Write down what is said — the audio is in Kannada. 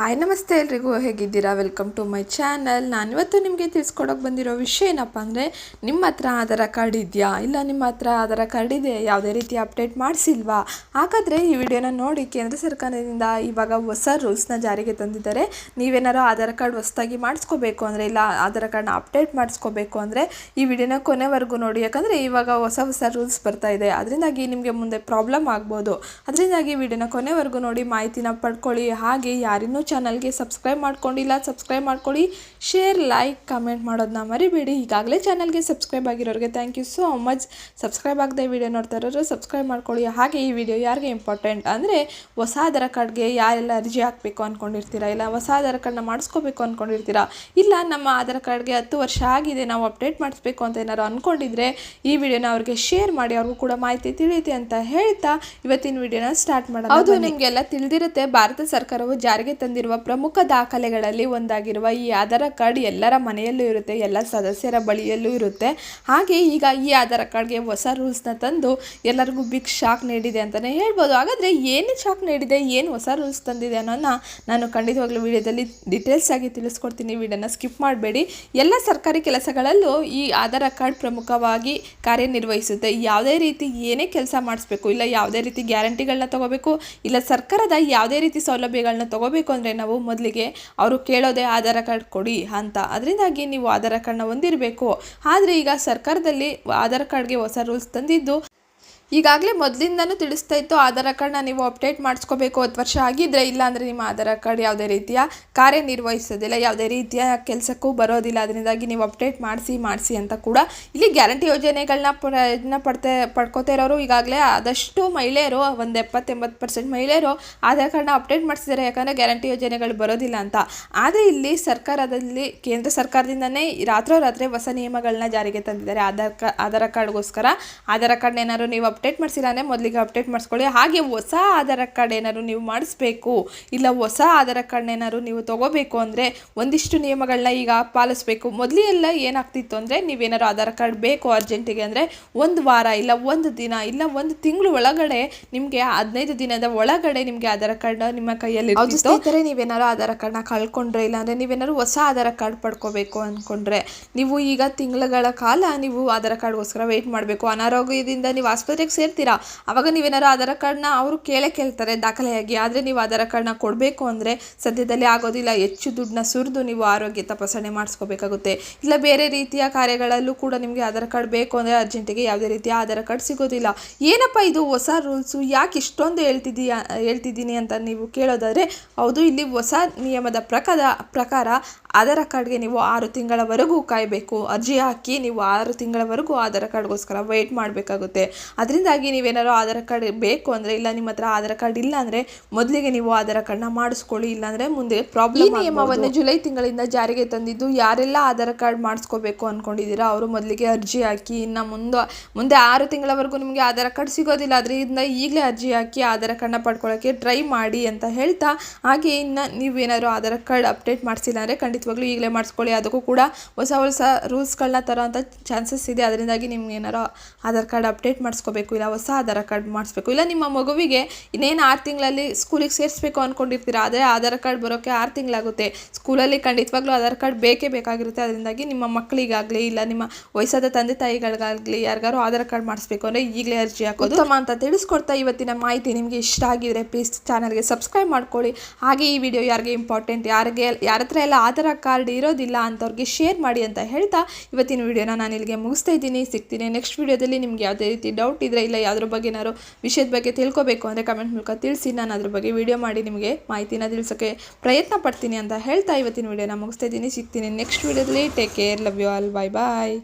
ಹಾಯ್, ನಮಸ್ತೆ ಎಲ್ರಿಗೂ. ಹೇಗಿದ್ದೀರಾ? ವೆಲ್ಕಮ್ ಟು ಮೈ ಚಾನಲ್ ನಾನಿವತ್ತು ನಿಮಗೆ ತಿಳಿಸ್ಕೊಡೋಕೆ ಬಂದಿರೋ ವಿಷಯ ಏನಪ್ಪ ಅಂದರೆ, ನಿಮ್ಮ ಹತ್ರ ಆಧಾರ ಕಾರ್ಡ್ ಇದೆಯಾ? ಇಲ್ಲ ನಿಮ್ಮ ಹತ್ರ ಆಧಾರ ಕಾರ್ಡ್ ಇದೆ, ಯಾವುದೇ ರೀತಿ ಅಪ್ಡೇಟ್ ಮಾಡಿಸಿಲ್ವಾ? ಹಾಗಾದರೆ ಈ ವಿಡಿಯೋನ ನೋಡಿ ಕೇಂದ್ರ ಸರ್ಕಾರದಿಂದ ಇವಾಗ ಹೊಸ ರೂಲ್ಸ್ನ ಜಾರಿಗೆ ತಂದಿದ್ದಾರೆ. ನೀವೇನಾರು ಆಧಾರ್ ಕಾರ್ಡ್ ಹೊಸದಾಗಿ ಮಾಡಿಸ್ಕೋಬೇಕು ಅಂದರೆ, ಇಲ್ಲ ಆಧಾರ್ ಕಾರ್ಡ್ನ ಅಪ್ಡೇಟ್ ಮಾಡಿಸ್ಕೋಬೇಕು ಅಂದರೆ, ಈ ವಿಡಿಯೋನ ಕೊನೆವರೆಗೂ ನೋಡಿ. ಯಾಕಂದರೆ ಇವಾಗ ಹೊಸ ಹೊಸ ರೂಲ್ಸ್ ಬರ್ತಾ ಇದೆ. ಅದರಿಂದಾಗಿ ನಿಮಗೆ ಮುಂದೆ ಪ್ರಾಬ್ಲಮ್ ಆಗ್ಬೋದು. ಅದರಿಂದಾಗಿ ವಿಡಿಯೋನ ಕೊನೆವರೆಗೂ ನೋಡಿ, ಮಾಹಿತಿನ ಪಡ್ಕೊಳ್ಳಿ. ಹಾಗೆ ಯಾರಿನ್ನೂ ಚಾನಲ್ಗೆ ಸಬ್ಸ್ಕ್ರೈಬ್ ಮಾಡ್ಕೊಂಡಿಲ್ಲ ಸಬ್ಸ್ಕ್ರೈಬ್ ಮಾಡ್ಕೊಳ್ಳಿ ಶೇರ್ ಲೈಕ್ ಕಮೆಂಟ್ ಮಾಡೋದನ್ನ ಮರಿಬೇಡಿ. ಈಗಾಗಲೇ ಚಾನಲ್ಗೆ subscribe ಆಗಿರೋರಿಗೆ thank you so much subscribe ಆಗದೆ ವಿಡಿಯೋ ನೋಡ್ತಾ ಇರೋರು ಸಬ್ಸ್ಕ್ರೈಬ್ ಮಾಡ್ಕೊಳ್ಳಿ. ಹಾಗೆ ಈ ವಿಡಿಯೋ ಯಾರಿಗೆ ಇಂಪಾರ್ಟೆಂಟ್ ಅಂದರೆ ಹೊಸ ಆಧಾರ್ ಕಾರ್ಡ್ಗೆ ಯಾರೆಲ್ಲ ಅರ್ಜಿ ಹಾಕಬೇಕು ಅಂದ್ಕೊಂಡಿರ್ತೀರಾ ಇಲ್ಲ ಹೊಸ ಆಧಾರ್ ಕಾರ್ಡ್ನ ಮಾಡಿಸ್ಕೋಬೇಕು ಅಂದ್ಕೊಂಡಿರ್ತೀರಾ ಇಲ್ಲ ನಮ್ಮ ಆಧಾರ್ ಕಾರ್ಡ್ಗೆ ಹತ್ತು ವರ್ಷ ಆಗಿದೆ ನಾವು ಅಪ್ಡೇಟ್ ಮಾಡಿಸ್ಬೇಕು ಅಂತ ಏನಾರು ಅಂದ್ಕೊಂಡಿದ್ರೆ ಈ ವಿಡಿಯೋನ ಅವ್ರಿಗೆ ಶೇರ್ ಮಾಡಿ ಅವ್ರಿಗೂ ಕೂಡ ಮಾಹಿತಿ ತಿಳಿಯುತ್ತೆ ಅಂತ ಹೇಳ್ತಾ ಇವತ್ತಿನ ವಿಡಿಯೋನ ಸ್ಟಾರ್ಟ್ ಮಾಡೋಣ. ಹೌದು ನಿಮಗೆಲ್ಲ ತಿಳಿದಿರುತ್ತೆ ಭಾರತ ಸರ್ಕಾರವು ಜಾರಿಗೆ ತಂದಿರುವ ಪ್ರಮುಖ ದಾಖಲೆಗಳಲ್ಲಿ ಒಂದಾಗಿರುವ ಈ ಆಧಾರ್ ಕಾರ್ಡ್ ಎಲ್ಲರ ಮನೆಯಲ್ಲೂ ಇರುತ್ತೆ, ಎಲ್ಲ ಸದಸ್ಯರ ಬಳಿಯಲ್ಲೂ ಇರುತ್ತೆ. ಹಾಗೆ ಈಗ ಈ ಆಧಾರ್ ಕಾರ್ಡ್ಗೆ ಹೊಸ ರೂಲ್ಸ್ನ ತಂದು ಎಲ್ಲರಿಗೂ ಬಿಗ್ ಶಾಕ್ ನೀಡಿದೆ ಅಂತಲೇ ಹೇಳ್ಬೋದು. ಹಾಗಾದರೆ ಏನು ಶಾಕ್ ನೀಡಿದೆ, ಏನು ಹೊಸ ರೂಲ್ಸ್ ತಂದಿದೆ ಅನ್ನೋದನ್ನ ನಾನು ಖಂಡಿತವಾಗ್ಲೂ ವಿಡಿಯೋದಲ್ಲಿ ಡೀಟೇಲ್ಸ್ ಆಗಿ ತಿಳಿಸ್ಕೊಡ್ತೀನಿ. ವಿಡಿಯೋನ ಸ್ಕಿಪ್ ಮಾಡಬೇಡಿ. ಎಲ್ಲ ಸರ್ಕಾರಿ ಕೆಲಸಗಳಲ್ಲೂ ಈ ಆಧಾರ್ ಕಾರ್ಡ್ ಪ್ರಮುಖವಾಗಿ ಕಾರ್ಯನಿರ್ವಹಿಸುತ್ತೆ. ಯಾವುದೇ ರೀತಿ ಏನೇ ಕೆಲಸ ಮಾಡಿಸ್ಬೇಕು, ಇಲ್ಲ ಯಾವುದೇ ರೀತಿ ಗ್ಯಾರಂಟಿಗಳನ್ನ ತಗೋಬೇಕು, ಇಲ್ಲ ಸರ್ಕಾರದ ಯಾವುದೇ ರೀತಿ ಸೌಲಭ್ಯಗಳನ್ನ ತಗೋಬೇಕು ಅಂದರೆ ನಾವು ಮೊದಲಿಗೆ ಅವರು ಕೇಳೋದೇ ಆಧಾರ್ ಕಾರ್ಡ್ ಕೊಡಿ ಅಂತ. ಅದರಿಂದಾಗಿ ನೀವು ಆಧಾರ್ ಕಾರ್ಡ್ನ ಹೊಂದಿರಬೇಕು. ಆದರೆ ಈಗ ಸರ್ಕಾರದಲ್ಲಿ ಆಧಾರ್ ಕಾರ್ಡ್ಗೆ ಹೊಸ ರೂಲ್ಸ್ ತಂದಿದ್ದು ಈಗಾಗಲೇ ಮೊದಲಿಂದನೂ ತಿಳಿಸ್ತಾ ಇತ್ತು, ಆಧಾರ್ ಕಾರ್ಡ್ನ ನೀವು ಅಪ್ಡೇಟ್ ಮಾಡಿಸ್ಕೋಬೇಕು, ಹತ್ತು ವರ್ಷ ಆಗಿದ್ದರೆ ಇಲ್ಲಾಂದರೆ ನಿಮ್ಮ ಆಧಾರ್ ಕಾರ್ಡ್ ಯಾವುದೇ ರೀತಿಯ ಕಾರ್ಯನಿರ್ವಹಿಸೋದಿಲ್ಲ, ಯಾವುದೇ ರೀತಿಯ ಕೆಲಸಕ್ಕೂ ಬರೋದಿಲ್ಲ. ಅದರಿಂದಾಗಿ ನೀವು ಅಪ್ಡೇಟ್ ಮಾಡಿಸಿ ಮಾಡಿಸಿ ಅಂತ ಕೂಡ ಇಲ್ಲಿ ಗ್ಯಾರಂಟಿ ಯೋಜನೆಗಳನ್ನ ಪ್ರಯೋಜನ ಪಡ್ತಾ, ಪಡ್ಕೋತಾ ಇರೋರು ಈಗಾಗಲೇ ಆದಷ್ಟು ಮಹಿಳೆಯರು, ಒಂದು ಎಪ್ಪತ್ತೆಂಬತ್ತು ಪರ್ಸೆಂಟ್ ಮಹಿಳೆಯರು ಆಧಾರ್ ಕಾರ್ಡ್ನ ಅಪ್ಡೇಟ್ ಮಾಡಿಸಿದ್ದಾರೆ, ಯಾಕಂದರೆ ಗ್ಯಾರಂಟಿ ಯೋಜನೆಗಳು ಬರೋದಿಲ್ಲ ಅಂತ. ಆದರೆ ಇಲ್ಲಿ ಸರ್ಕಾರದಲ್ಲಿ, ಕೇಂದ್ರ ಸರ್ಕಾರದಿಂದನೇ ರಾತ್ರೋರಾತ್ರಿ ಹೊಸ ನಿಯಮಗಳನ್ನ ಜಾರಿಗೆ ತಂದಿದ್ದಾರೆ. ಆಧಾರ್ ಕಾ, ಆಧಾರ್ ಕಾರ್ಡ್ಗೋಸ್ಕರ ಆಧಾರ್ ಕಾರ್ಡ್ನ ಏನಾದ್ರು ನೀವು ಅಪ್ಡೇಟ್ ಮಾಡಿಸಿಲ್ಲ ಮೊದಲಿಗೆ ಅಪ್ಡೇಟ್ ಮಾಡಿಸ್ಕೊಳ್ಳಿ. ಹಾಗೆ ಹೊಸ ಆಧಾರ್ ಕಾರ್ಡ್ ಏನಾದ್ರು ನೀವು ಮಾಡಿಸ್ಬೇಕು ಇಲ್ಲ ಹೊಸ ಆಧಾರ್ ಕಾರ್ಡ್ನ ಏನಾದ್ರು ನೀವು ತೊಗೋಬೇಕು ಅಂದರೆ ಒಂದಿಷ್ಟು ನಿಯಮಗಳನ್ನ ಈಗ ಪಾಲಿಸ್ಬೇಕು. ಮೊದಲೆಲ್ಲ ಏನಾಗ್ತಿತ್ತು ಅಂದರೆ ನೀವೇನಾದ್ರು ಆಧಾರ್ ಕಾರ್ಡ್ ಬೇಕು ಅರ್ಜೆಂಟಿಗೆ ಅಂದರೆ ಒಂದು ವಾರ ಇಲ್ಲ ಒಂದು ದಿನ ಇಲ್ಲ ಒಂದು ತಿಂಗಳು ಒಳಗಡೆ ನಿಮಗೆ ಹದಿನೈದು ದಿನದ ಒಳಗಡೆ ನಿಮಗೆ ಆಧಾರ್ ಕಾರ್ಡ್ ನಿಮ್ಮ ಕೈಯಲ್ಲಿ ಸ್ನೇಹಿತರೆ ನೀವೇನಾದ್ರು ಆಧಾರ್ ಕಾರ್ಡ್ನ ಕಳ್ಕೊಂಡ್ರೆ ಇಲ್ಲಾಂದರೆ ನೀವೇನಾದ್ರು ಹೊಸ ಆಧಾರ್ ಕಾರ್ಡ್ ಪಡ್ಕೋಬೇಕು ಅಂದ್ಕೊಂಡ್ರೆ ನೀವು ಈಗ ತಿಂಗಳುಗಳ ಕಾಲ ನೀವು ಆಧಾರ್ ಕಾರ್ಡ್ಗೋಸ್ಕರ ವೆಯ್ಟ್ ಮಾಡಬೇಕು. ಅನಾರೋಗ್ಯದಿಂದ ನೀವು ಆಸ್ಪತ್ರೆಗೆ ಸೇರ್ತೀರಾ? ಅವಾಗ ನೀವೇನಾದ್ರು ಆಧಾರ್ ಕಾರ್ಡ್ನ ಅವರು ಕೇಳೇ ಕೇಳ್ತಾರೆ ದಾಖಲೆಯಾಗಿ. ಆದರೆ ನೀವು ಆಧಾರ್ ಕಾರ್ಡ್ನ ಕೊಡಬೇಕು ಅಂದರೆ ಸದ್ಯದಲ್ಲಿ ಆಗೋದಿಲ್ಲ. ಹೆಚ್ಚು ದುಡ್ಡನ್ನ ಸುರಿದು ನೀವು ಆರೋಗ್ಯ ತಪಾಸಣೆ ಮಾಡಿಸ್ಕೋಬೇಕಾಗುತ್ತೆ. ಇಲ್ಲ ಬೇರೆ ರೀತಿಯ ಕಾರ್ಯಗಳಲ್ಲೂ ಕೂಡ ನಿಮಗೆ ಆಧಾರ್ ಕಾರ್ಡ್ ಬೇಕು ಅಂದರೆ ಅರ್ಜೆಂಟಿಗೆ ಯಾವುದೇ ರೀತಿಯ ಆಧಾರ್ ಕಾರ್ಡ್ ಸಿಗೋದಿಲ್ಲ. ಏನಪ್ಪ ಇದು ಹೊಸ ರೂಲ್ಸು? ಯಾಕೆ ಇಷ್ಟೊಂದು ಹೇಳ್ತಿದ್ದೀಯಾ ಹೇಳ್ತಿದ್ದೀನಿ ಅಂತ ನೀವು ಕೇಳೋದಾದರೆ, ಹೌದು, ಇಲ್ಲಿ ಹೊಸ ನಿಯಮದ ಪ್ರಕಾರ ಪ್ರಕಾರ ಆಧಾರ್ ಕಾರ್ಡ್ಗೆ ನೀವು ಆರು ತಿಂಗಳವರೆಗೂ ಕಾಯಬೇಕು. ಅರ್ಜಿ ಹಾಕಿ ನೀವು ಆರು ತಿಂಗಳವರೆಗೂ ಆಧಾರ್ ಕಾರ್ಡ್ಗೋಸ್ಕರ ವೆಯ್ಟ್ ಮಾಡಬೇಕಾಗುತ್ತೆ. ಅದರಿಂದಾಗಿ ನೀವೇನಾದ್ರು ಆಧಾರ್ ಕಾರ್ಡ್ ಬೇಕು ಅಂದರೆ ಇಲ್ಲ ನಿಮ್ಮ ಹತ್ರ ಆಧಾರ್ ಕಾರ್ಡ್ ಇಲ್ಲ ಅಂದರೆ ಮೊದಲಿಗೆ ನೀವು ಆಧಾರ್ ಕಾರ್ಡ್ನ ಮಾಡಿಸ್ಕೊಳ್ಳಿ ಇಲ್ಲಾಂದರೆ ಮುಂದೆ ಪ್ರಾಬ್ಲಮ್ ಈ ನಿಯಮವನ್ನು ಜುಲೈ ತಿಂಗಳಿಂದ ಜಾರಿಗೆ ತಂದಿದ್ದು ಯಾರೆಲ್ಲ ಆಧಾರ್ ಕಾರ್ಡ್ ಮಾಡಿಸ್ಕೋಬೇಕು ಅಂದ್ಕೊಂಡಿದ್ದೀರಾ ಅವರು ಮೊದಲಿಗೆ ಅರ್ಜಿ ಹಾಕಿ ಇನ್ನು ಮುಂದೆ ಮುಂದೆ ಆರು ತಿಂಗಳವರೆಗೂ ನಿಮಗೆ ಆಧಾರ್ ಕಾರ್ಡ್ ಸಿಗೋದಿಲ್ಲ ಅದರಿಂದ ಈಗಲೇ ಅರ್ಜಿ ಹಾಕಿ ಆಧಾರ್ ಕಾರ್ಡ್ನ ಪಡ್ಕೊಳ್ಳೋಕ್ಕೆ ಟ್ರೈ ಮಾಡಿ ಅಂತ ಹೇಳ್ತಾ ಹಾಗೆ ಇನ್ನು ನೀವೇನಾದ್ರು ಆಧಾರ್ ಕಾರ್ಡ್ ಅಪ್ಡೇಟ್ ಮಾಡಿಸಿಲ್ಲ ಅಂದರೆ ಖಂಡಿತವಾಗ್ಲೂ ಈಗಲೇ ಮಾಡಿಸ್ಕೊಳ್ಳಿ. ಅದಕ್ಕೂ ಕೂಡ ಹೊಸ ಹೊಸ ರೂಲ್ಸ್ಗಳನ್ನ ತರೋಂಥ ಚಾನ್ಸಸ್ ಇದೆ. ಅದರಿಂದಾಗಿ ನಿಮ್ಗೆ ಏನಾರು ಆಧಾರ್ ಕಾರ್ಡ್ ಅಪ್ಡೇಟ್ ಮಾಡಿಸ್ಕೋಬೇಕು, ಇಲ್ಲ ಹೊಸ ಆಧಾರ್ ಕಾರ್ಡ್ ಮಾಡಿಸ್ಬೇಕು, ಇಲ್ಲ ನಿಮ್ಮ ಮಗುವಿಗೆ ಇನ್ನೇನು ಆರು ತಿಂಗಳಲ್ಲಿ ಸ್ಕೂಲಿಗೆ ಸೇರಿಸ್ಬೇಕು ಅಂದ್ಕೊಂಡಿರ್ತೀರಾ ಆದರೆ ಆಧಾರ್ ಕಾರ್ಡ್ ಬರೋಕ್ಕೆ ಆರು ತಿಂಗಳಾಗುತ್ತೆ. ಸ್ಕೂಲಲ್ಲಿ ಖಂಡಿತವಾಗ್ಲೂ ಆಧಾರ್ ಕಾರ್ಡ್ ಬೇಕೇ ಬೇಕಾಗಿರುತ್ತೆ. ಅದರಿಂದಾಗಿ ನಿಮ್ಮ ಮಕ್ಕಳಿಗಾಗಲಿ, ಇಲ್ಲ ನಿಮ್ಮ ವಯಸ್ಸಾದ ತಂದೆ ತಾಯಿಗಳಿಗಾಗಲಿ ಯಾರಿಗಾರು ಆಧಾರ್ ಕಾರ್ಡ್ ಮಾಡಿಸ್ಬೇಕು ಅಂದರೆ ಈಗಲೇ ಅರ್ಜಿ ಹಾಕೋದು ಉತ್ತಮ ಅಂತ ತಿಳಿಸ್ಕೊಡ್ತಾ ಇವತ್ತಿನ ಮಾಹಿತಿ ನಿಮಗೆ ಇಷ್ಟ ಆಗಿದ್ರೆ ಪ್ಲೀಸ್ ಚಾನಲ್ಗೆ ಸಬ್ಸ್ಕ್ರೈಬ್ ಮಾಡ್ಕೊಳ್ಳಿ. ಹಾಗೆ ಈ ವಿಡಿಯೋ ಯಾರಿಗೆ ಇಂಪಾರ್ಟೆಂಟ್, ಯಾರಿಗೆ, ಯಾರ ಹತ್ರ ಎಲ್ಲ ಆಧಾರ್ ಕಾರ್ಡ್ ಇರೋದಿಲ್ಲ ಅಂಥವ್ರಿಗೆ ಶೇರ್ ಮಾಡಿ ಅಂತ ಹೇಳ್ತಾ ಇವತ್ತಿನ ವಿಡಿಯೋನ ನಾನು ಇಲ್ಲಿಗೆ ಮುಗಿಸ್ತಾ ಇದ್ದೀನಿ. ಸಿಗ್ತೀನಿ ನೆಕ್ಸ್ಟ್ ವೀಡಿಯೋದಲ್ಲಿ ನಿಮ್ಗೆ ಯಾವುದೇ ರೀತಿ ಡೌಟ್ ಇದ್ದರೆ ಇಲ್ಲ ಯಾವುದ್ರ ಬಗ್ಗೆ ಏನಾದ್ರು ವಿಷಯದ ಬಗ್ಗೆ ತಿಳ್ಕೊಬೇಕು ಅಂದರೆ ಕಮೆಂಟ್ ಮೂಲಕ ತಿಳಿಸಿ. ನಾನು ಅದ್ರ ಬಗ್ಗೆ ವಿಡಿಯೋ ಮಾಡಿ ನಿಮಗೆ ಮಾಹಿತಿನ ತಿಳಿಸೋಕ್ಕೆ ಪ್ರಯತ್ನ ಪಡ್ತೀನಿ ಅಂತ ಹೇಳ್ತಾ ಇವತ್ತಿನ ವೀಡಿಯೋನ ಮುಗಿಸ್ತಾ ಇದ್ದೀನಿ. ಸಿಗ್ತೀನಿ ನೆಕ್ಸ್ಟ್ ವೀಡಿಯೋದಲ್ಲಿ. Take care love you all bye bye